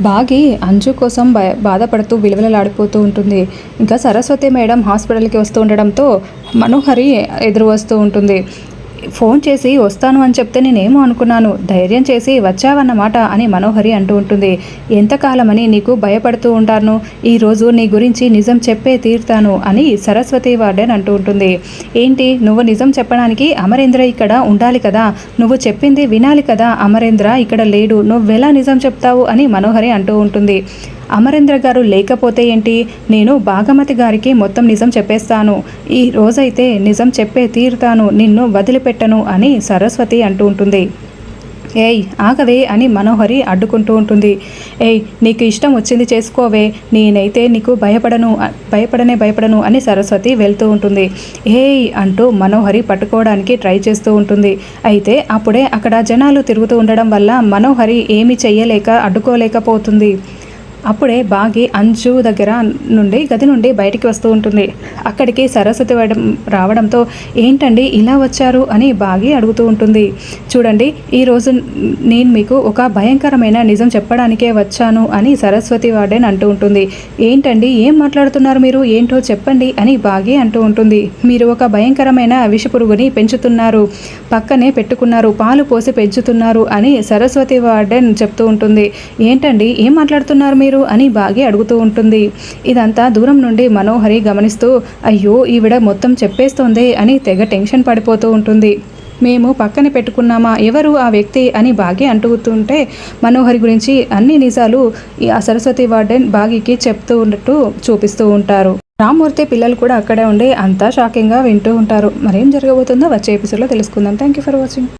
బాగి అంజు కోసం భయ బాధపడుతూ విలువలలాడిపోతూ ఉంటుంది. ఇంకా సరస్వతి మేడం హాస్పిటల్కి వస్తూ ఉండడంతో మనోహరి ఎదురు వస్తూ ఉంటుంది. ఫోన్ చేసి వస్తాను అని చెప్తే నేనేమో అనుకున్నాను. ధైర్యం చేసి వచ్చావన్నమాట అని మనోహరి అంటూ ఉంటుంది. ఎంతకాలమని నీకు భయపడుతూ ఉంటాను? ఈరోజు నీ గురించి నిజం చెప్పే తీరుతాను అని సరస్వతి వార్డెన్ అంటూ ఉంటుంది. ఏంటి? నువ్వు నిజం చెప్పడానికి అమరేంద్ర ఇక్కడ ఉండాలి కదా? నువ్వు చెప్పింది వినాలి కదా? అమరేంద్ర ఇక్కడ లేడు. నువ్వెలా నిజం చెప్తావు? అని మనోహరి అంటూ ఉంటుంది. అమరేంద్ర గారు లేకపోతే ఏంటి? నేను భాగమతి గారికి మొత్తం నిజం చెప్పేస్తాను. ఈ రోజైతే నిజం చెప్పే తీరుతాను. నిన్ను వదిలిపెట్టను అని సరస్వతి అంటూ ఉంటుంది. ఏయ్ ఆగవే అని మనోహరి అడ్డుకుంటూ ఉంటుంది. ఏయ్ నీకు ఇష్టం వచ్చింది చేసుకోవే. నేనైతే నీకు భయపడను భయపడనే భయపడను అని సరస్వతి వెళ్తూ ఉంటుంది. ఏయ్ అంటూ మనోహరి పట్టుకోవడానికి ట్రై చేస్తూ ఉంటుంది. అయితే అప్పుడే అక్కడ జనాలు తిరుగుతూ ఉండడం వల్ల మనోహరి ఏమీ చెయ్యలేక అడ్డుకోలేకపోతుంది. అప్పుడే బాగి అంచు దగ్గర నుండి గది నుండి బయటికి వస్తూ ఉంటుంది. అక్కడికి సరస్వతి వడం రావడంతో ఏంటండి ఇలా వచ్చారు? అని బాగి అడుగుతూ ఉంటుంది. చూడండి ఈరోజు నేను మీకు ఒక భయంకరమైన నిజం చెప్పడానికే వచ్చాను అని సరస్వతి వార్డెన్ అంటూ ఉంటుంది. ఏంటండి ఏం మాట్లాడుతున్నారు మీరు? ఏంటో చెప్పండి అని బాగి అంటూ ఉంటుంది. మీరు ఒక భయంకరమైన విషపురుగుని పెంచుతున్నారు. పక్కనే పెట్టుకున్నారు. పాలు పోసి పెంచుతున్నారు అని సరస్వతి వార్డెన్ చెప్తూ ఉంటుంది. ఏంటండి ఏం మాట్లాడుతున్నారు మీరు? మీరు అని బాగి అడుగుతూ ఉంటుంది. ఇదంతా దూరం నుండి మనోహరి గమనిస్తూ అయ్యో ఈవిడ మొత్తం చెప్పేస్తోంది అని తెగ టెన్షన్ పడిపోతూ ఉంటుంది. మేము పక్కన పెట్టుకున్నామా? ఎవరు ఆ వ్యక్తి? అని బాగి అంటుతుంటే మనోహరి గురించి అన్ని నిజాలు ఆ సరస్వతి వార్డెన్ బాగికి చెప్తూ ఉన్నట్టు చూపిస్తూ ఉంటారు. రామ్మూర్తి పిల్లలు కూడా అక్కడే ఉండి అంతా షాకింగ్గా వింటూ ఉంటారు. మరేం జరగబోతుందో వచ్చే ఎపిసోడ్లో తెలుసుకుందాం. Thank you for watching.